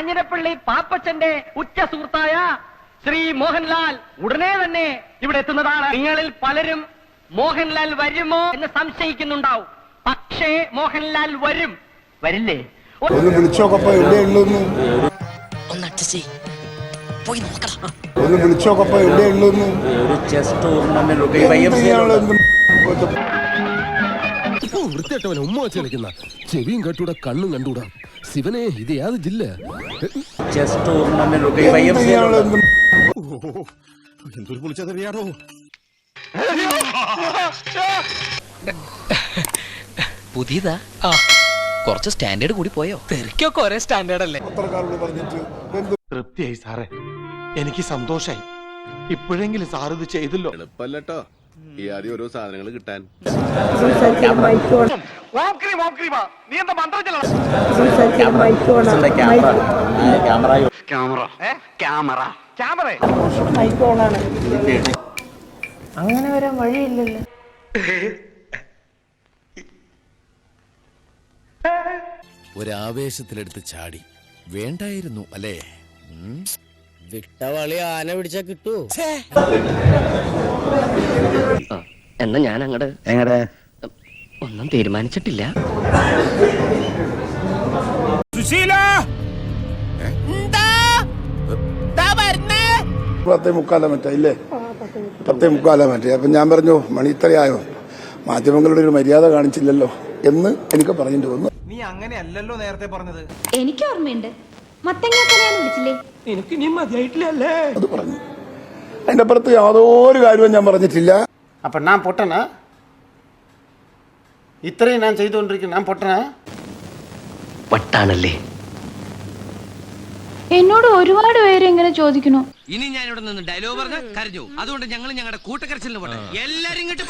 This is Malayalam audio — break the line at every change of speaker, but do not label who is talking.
കാഞ്ഞിരപ്പള്ളി പാപ്പച്ചന്റെ ഉച്ച സുഹൃത്തായ ശ്രീ മോഹൻലാൽ ഉടനെ തന്നെ ഇവിടെ എത്തുന്നതാണ്. നിങ്ങളിൽ പലരും മോഹൻലാൽ വരുമോ എന്ന് സംശയിക്കുന്നുണ്ടാവും. പക്ഷേ മോഹൻലാൽ വരും. വരില്ലേ?
ഒന്ന് വിളിച്ചോക്കപ്പോ എവിടെ ഉള്ളൂന്ന്
ഒന്ന് അഡ്ജസ്റ്റ് പോയി നോക്കണം.
ഒന്ന് വിളിച്ചോക്കപ്പോ എവിടെ ഉള്ളൂന്ന്
ഒരു ചെസ് ടൂർണമെന്റ്
വൃത്തിയായിട്ടവൻ ഉമ്മ വെച്ച് കളിക്കുന്ന. ചെവിയും കെട്ടൂടെ കണ്ണും കണ്ടൂടാ. ശിവനെ ഇത് യാത് ജില്ല.
ചെസ് വൈ സി
എന്തൊരു
പുതിയതാ? ആ. കുറച്ച് സ്റ്റാൻഡേർഡ് കൂടി പോയോ?
തെറിക്കൊക്കെ ഒരേ സ്റ്റാൻഡേർഡ് അല്ലേ?
പത്രക്കാരോട് പറഞ്ഞിട്ട് എന്ത്
തൃപ്തിയായി സാറേ. എനിക്ക് സന്തോഷായി. ഇപ്പോഴെങ്കിലും സാർ ഇത് ചെയ്തല്ലോ.
എളുപ്പല്ലോ ഈ ഓരോ സാധനങ്ങൾ കിട്ടാൻ.
അങ്ങനെ വരാൻ വഴിയില്ലല്ലോ
ഒരാവേശത്തിലെടുത്ത് ചാടി. വേണ്ടായിരുന്നു അല്ലേ?
വിട്ടവളി ആന പിടിച്ചാ കിട്ടൂ.
എന്നാ ഞാൻ അങ്ങട്
എങ്ങടെ?
ഒന്നും തീരുമാനിച്ചിട്ടില്ല. സുശീല!
പത്തേ മുക്കാല മറ്റേ ഇല്ലേ? പത്തേ മുക്കാല മറ്റേ. അപ്പൊ ഞാൻ പറഞ്ഞു മണി ഇത്രയായോ? മാധ്യമങ്ങളുടെ ഒരു മര്യാദ കാണിച്ചില്ലല്ലോ എന്ന് എനിക്ക് പറഞ്ഞിട്ട് വന്നു.
എനിക്ക് ഓർമ്മയുണ്ട് മത്തങ്ങ കലയാന്ന് വിളിച്ചില്ലേ
എനിക്ക് ഇനി മതിയായിട്ടില്ലല്ലേ
അത് പറഞ്ഞു അതിന്റെ അപ്പുറത്ത് യാതൊരു കാര്യവും ഞാൻ പറഞ്ഞിട്ടില്ല
அப்போ நான் பொட்டனா இத்தனையும் நான் செய்து கொண்டிருக்கேன் நான் பொட்டனா
വട്ടാണല്ലേ
എന്നോട് ഒരുപാട് പേര് ഇങ്ങനെ ചോദിക്കണു
ഇനി ഞാൻ ഇവിടെ നിന്ന് ഡയലോഗ് പറഞ്ഞ കരഞ്ഞു അതുകൊണ്ട് ഞങ്ങൾ ഞങ്ങളുടെ കൂട്ടക്കരച്ചിലിന് പോട്ടെ എല്ലാരും ഇങ്ങോട്ട്